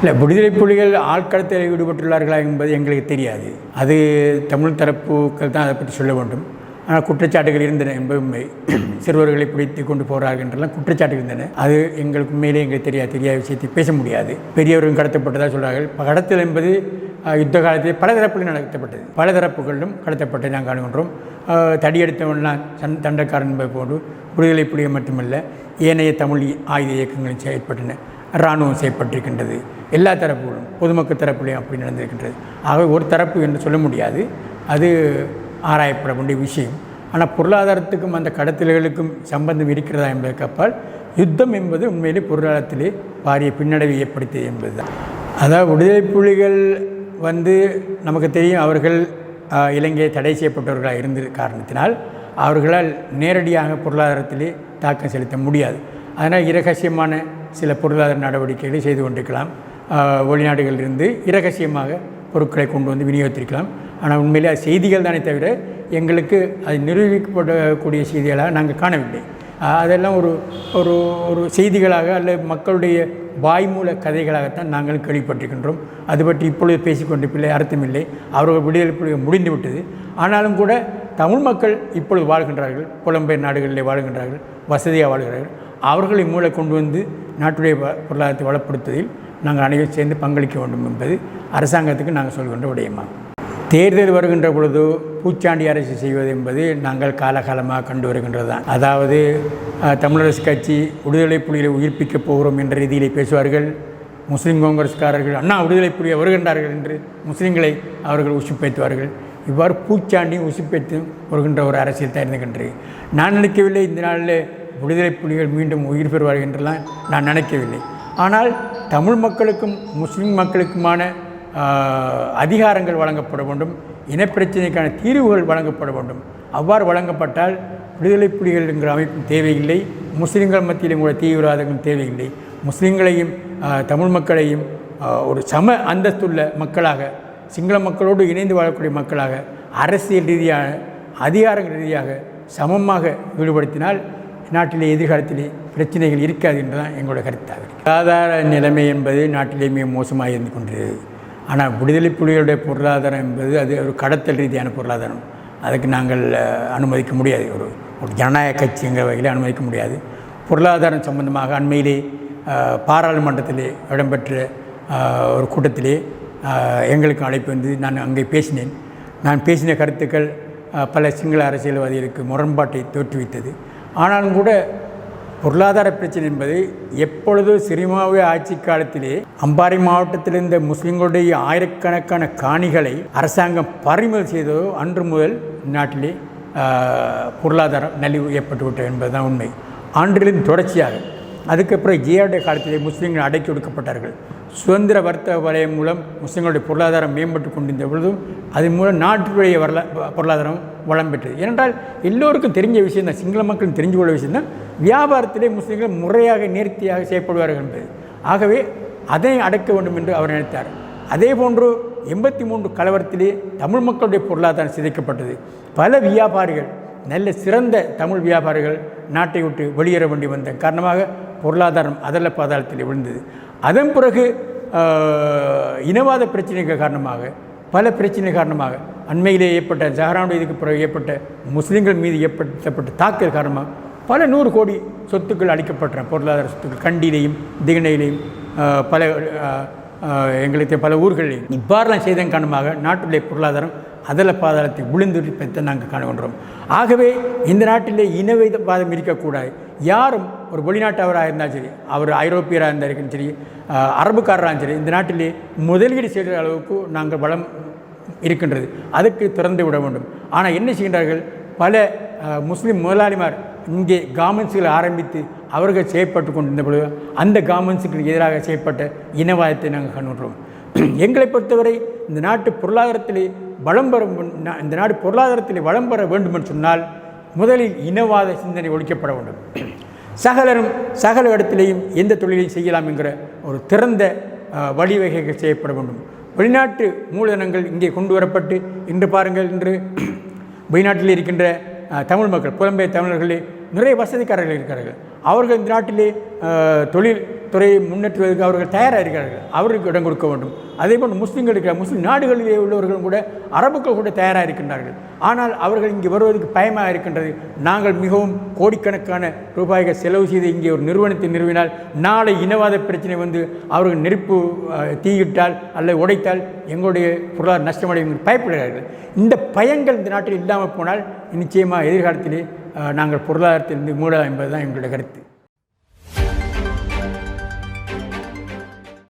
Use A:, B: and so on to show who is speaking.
A: இல்லை விடுதலை புலிகள் ஆட்கடத்தில் ஈடுபட்டுள்ளார்களா என்பது எங்களுக்கு தெரியாது. அது தமிழ் தரப்புகள் தான் அதை பற்றி சொல்ல வேண்டும். ஆனால் குற்றச்சாட்டுகள் இருந்தன என்பது உண்மை. சிறுவர்களை பிடித்து கொண்டு போகிறார்கள் என்றெல்லாம் குற்றச்சாட்டுகள் இருந்தன. அது எங்களுக்கு உண்மையிலே எங்களுக்கு தெரியாது. தெரியாத விஷயத்தை பேச முடியாது. பெரியவர்கள் கடத்தப்பட்டதாக சொல்கிறார்கள் கடத்தல் என்பது யுத்த காலத்தில் பல தரப்புகளும் நடத்தப்பட்டது. பல தரப்புகளிலும் கடத்தப்பட்டதை நாங்கள் காணுகின்றோம். தடியெடுத்தவன்லாம் சன் தண்டக்காரன் என்பது போன்று விடுதலை புலிகள் மட்டுமல்ல ஏனைய தமிழ் ஆயுத இயக்கங்களும் செயற்பட்டன. இராணுவம் செய்யப்பட்டிருக்கின்றது. எல்லா தரப்புகளும் பொதுமக்கள் தரப்புலையும் அப்படி நடந்திருக்கின்றது. ஆகவே ஒரு தரப்பு என்று சொல்ல முடியாது. அது ஆராயப்பட வேண்டிய விஷயம். ஆனால் பொருளாதாரத்துக்கும் அந்த கடத்தல்களுக்கும் சம்பந்தம் இருக்கிறதா என்பதற்கு அப்பால் யுத்தம் என்பது உண்மையிலே பொருளாதாரத்திலே பாரிய பின்னடைவை ஏற்படுத்தியது என்பதுதான். அதாவது விடுதலை புலிகள் வந்து நமக்கு தெரியும் அவர்கள் இலங்கையை தடை செய்யப்பட்டவர்களாக இருந்த காரணத்தினால் அவர்களால் நேரடியாக பொருளாதாரத்திலே தாக்கம் செலுத்த முடியாது. அதனால் இரகசியமான சில பொருளாதார நடவடிக்கைகளை செய்து கொண்டிருக்கலாம். வெளிநாடுகளிலிருந்து இரகசியமாக பொருட்களை கொண்டு வந்து விநியோகித்திருக்கலாம். ஆனால் உண்மையிலே அது செய்திகள் தானே தவிர எங்களுக்கு அது நிரூபிக்கப்படக்கூடிய செய்திகளாக நாங்கள் காணவில்லை. அதெல்லாம் ஒரு ஒரு ஒரு செய்திகளாக அல்லது மக்களுடைய வாய்மூல கதைகளாகத்தான் நாங்கள் கேள்விப்பட்டிருக்கின்றோம். அது பற்றி இப்பொழுது பேசிக்கொண்டிருப்பில்லை அர்த்தமில்லை. அவர்கள் விடுதலை புலிகள் முடிந்து விட்டது ஆனாலும் கூட தமிழ் மக்கள் இப்பொழுது வாழ்கின்றார்கள். புலம்பெயர் நாடுகளிலே வாழ்கின்றார்கள். வசதியாக வாழ்கிறார்கள். அவர்களை மூளை கொண்டு வந்து நாட்டுடைய பொருளாதாரத்தை வளப்படுத்துவதில் நாங்கள் அனைவரும் சேர்ந்து பங்களிக்க வேண்டும் என்பது அரசாங்கத்துக்கு நாங்கள் சொல்கின்ற விடயமாகும் தேர்தல் வருகின்ற பொழுது பூச்சாண்டி அரசு செய்வது என்பது நாங்கள் காலகாலமாக கண்டு வருகின்றது தான் அதாவது தமிழரசு கட்சி விடுதலை புலிகளை உயிர்ப்பிக்கப் போகிறோம் என்ற ரீதியிலே பேசுவார்கள். முஸ்லீம் காங்கிரஸ்காரர்கள் அண்ணா விடுதலை புலியை வருகின்றார்கள் என்று முஸ்லீம்களை அவர்கள் உசுப்பேற்றுவார்கள் இவ்வாறு பூச்சாண்டியும் உசுப்பேற்றும் வருகின்ற ஒரு அரசியல் தான் இருந்துகின்றது. நான் நினைக்கவில்லை இந்த நாளில் விடுதலை புலிகள் மீண்டும் உயிர் பெறுவார்கள் என்றெல்லாம் நான் நினைக்கவில்லை. ஆனால் தமிழ் மக்களுக்கும் முஸ்லீம் மக்களுக்குமான அதிகாரங்கள் வழங்கப்பட வேண்டும் இனப்பிரச்சனைக்கான தீர்வுகள் வழங்கப்பட வேண்டும். அவ்வாறு வழங்கப்பட்டால் விடுதலை புலிகள் என்கிற அமைப்பும் தேவையில்லை முஸ்லீம்கள் மத்தியிலும் கூட தீவிரவாதங்களும் தேவையில்லை. முஸ்லீம்களையும் தமிழ் மக்களையும் ஒரு சம அந்தஸ்துள்ள மக்களாக சிங்கள மக்களோடு இணைந்து வாழக்கூடிய மக்களாக அரசியல் ரீதியாக அதிகார ரீதியாக சமமாக ஈடுபடுத்தினால் நாட்டிலே எதிர்காலத்திலே பிரச்சனைகள் இருக்காது என்றுதான் எங்களோட கருத்தாக இருக்கு. பொருளாதார நிலைமை என்பது நாட்டிலே மிக மோசமாக இருந்து கொண்டிருக்கிறது ஆனால் விடுதலை புலிகளுடைய பொருளாதாரம் என்பது அது ஒரு கடத்தல் ரீதியான பொருளாதாரம். அதுக்கு நாங்கள் அனுமதிக்க முடியாது. ஒரு ஒரு ஜனநாயக கட்சிங்கிற வகையில் அனுமதிக்க முடியாது. பொருளாதாரம் சம்பந்தமாக அண்மையிலே பாராளுமன்றத்திலே இடம்பெற்ற ஒரு கூட்டத்திலே எங்களுக்கு அழைப்பு வந்து நான் அங்கே பேசினேன். நான் பேசின கருத்துக்கள் பல சிங்கள அரசியல்வாதிகளுக்கு முரண்பாட்டை தோற்றுவித்தது. ஆனாலும் கூட பொருளாதார பிரச்சனை என்பது எப்பொழுது சிரிமாவே ஆட்சி காலத்திலே அம்பாறை மாவட்டத்தில் இருந்த முஸ்லிம்களுடைய ஆயிரக்கணக்கான காணிகளை அரசாங்கம் பறிமுதல் செய்ததோ அன்று முதல் நாட்டிலே பொருளாதார நலிவு ஏற்பட்டுவிட்டது என்பதுதான் உண்மை. ஆண்டுகளின் தொடர்ச்சியாக. அதுக்கப்புறம் ஜியாவுடைய காலத்திலே முஸ்லீம்கள் அடக்கி ஒடுக்கப்பட்டார்கள். சுதந்திர வர்த்தக வலயம் மூலம் முஸ்லீம்களுடைய பொருளாதாரம் மேம்பட்டு கொண்டிருந்த பொழுதும் அதன் மூலம் நாட்டுடைய வரலா பொருளாதாரம் வளம் பெற்றது. ஏனென்றால் எல்லோருக்கும் தெரிஞ்ச விஷயம் தான் சிங்கள மக்களும் தெரிஞ்சு கொள்ள விஷயம் தான் வியாபாரத்திலே முஸ்லீம்கள் முறையாக நேர்த்தியாக செயற்படுவார்கள் என்பது. ஆகவே அதை அடக்க வேண்டும் என்று அவர் நினைத்தார். அதே போன்று எண்பத்தி மூன்று கலவரத்திலே தமிழ் மக்களுடைய பொருளாதாரம் சிதைக்கப்பட்டது. பல வியாபாரிகள் நல்ல சிறந்த தமிழ் வியாபாரிகள் நாட்டை விட்டு வெளியேற வேண்டி வந்த காரணமாக பொருளாதாரம் அதல பாதாளத்தில் விழுந்தது. அதன் பிறகு இனவாத பிரச்சனைகள் காரணமாக பல பிரச்சனை காரணமாக அண்மையிலே ஏற்பட்ட ஜஹரானுடைய இதுக்கு பிறகு ஏற்பட்ட முஸ்லீம்கள் மீது ஏற்படுத்தப்பட்ட தாக்கல் காரணமாக பல நூறு கோடி சொத்துக்கள் அளிக்கப்பட்டன பொருளாதார சொத்துக்கள் கண்டியிலையும் திகனையிலையும் பல எங்களுக்கு பல ஊர்களில் இவ்வாறெல்லாம் செய்தன் காரணமாக நாட்டுடைய பொருளாதாரம் அதல பாதாளத்தை விழுந்திருப்பதை நாங்கள் காணுகின்றோம். ஆகவே இந்த நாட்டிலே இனவாதம் இருக்கக்கூடாது. யாரும் ஒரு வெளிநாட்டவராக இருந்தாலும் சரி அவர் ஐரோப்பியராக இருந்தாலும் சரி அரபுக்காரராகும் அரபுக்காரராக சரி இந்த நாட்டிலே முதலீடு செய்கிற அளவுக்கு நாங்கள் வளம் இருக்கின்றது. அதுக்கு திறந்து விட வேண்டும். ஆனால் என்ன செய்கின்றார்கள்? பல முஸ்லீம் முதலாளிமார் இங்கே கார்மெண்ட்ஸுகளை ஆரம்பித்து அவர்கள் செயற்பட்டு கொண்டிருந்த பொழுது அந்த கார்மெண்ட்ஸுக்கு எதிராக செய்யப்பட்ட இனவாதத்தை நாங்கள் கண்டுகிறோம் எங்களை பொறுத்தவரை இந்த நாட்டு பொருளாதாரத்திலே வளம் பெற இந்த நாடு பொருளாதாரத்திலே வளம் பெற வேண்டும் என்று சொன்னால் முதலில் இனவாத சிந்தனை ஒழிக்கப்பட வேண்டும். சகலரும் சகல இடத்திலையும் எந்த தொழிலையும் செய்யலாம் என்கிற ஒரு திறந்த வழிவகைகள் செய்யப்பட வேண்டும். வெளிநாட்டு மூலதனங்கள் இங்கே கொண்டு வரப்பட்டு இன்று பாருங்கள் இன்று வெளிநாட்டில் இருக்கின்ற தமிழ் மக்கள் புலம்பெயர் தமிழர்களே நிறைய வசதிக்காரர்கள் இருக்கிறார்கள். அவர்கள் இந்த நாட்டிலே தொழில் துறையை முன்னேற்றுவதற்கு அவர்கள் தயாராக இருக்கிறார்கள் அவர்களுக்கு இடம் கொடுக்க வேண்டும். அதே போல் முஸ்லீம்களுக்கு முஸ்லீம் நாடுகளிலே உள்ளவர்களும் கூட அரபுக்கள் கூட தயாராக இருக்கின்றார்கள் ஆனால் அவர்கள் இங்கே வருவதற்கு பயமாக இருக்கின்றது. நாங்கள் மிகவும் கோடிக்கணக்கான ரூபாய்கள் செலவு செய்து இங்கே ஒரு நிறுவனத்தை நிறுவினால் நாளை இனவாத பிரச்சனை வந்து அவர்கள் நெருப்பு தீயிட்டால் அல்லது உடைத்தால் எங்களுடைய பொருளாதார நஷ்டமடையும் பயப்படுகிறார்கள். இந்த பயங்கள் இந்த நாட்டில் இல்லாமல் போனால் நிச்சயமாக எதிர்காலத்திலே நாங்கள் பொருளாதாரத்திலிருந்து மூடலாம் என்பதுதான் எங்களுடைய கருத்து.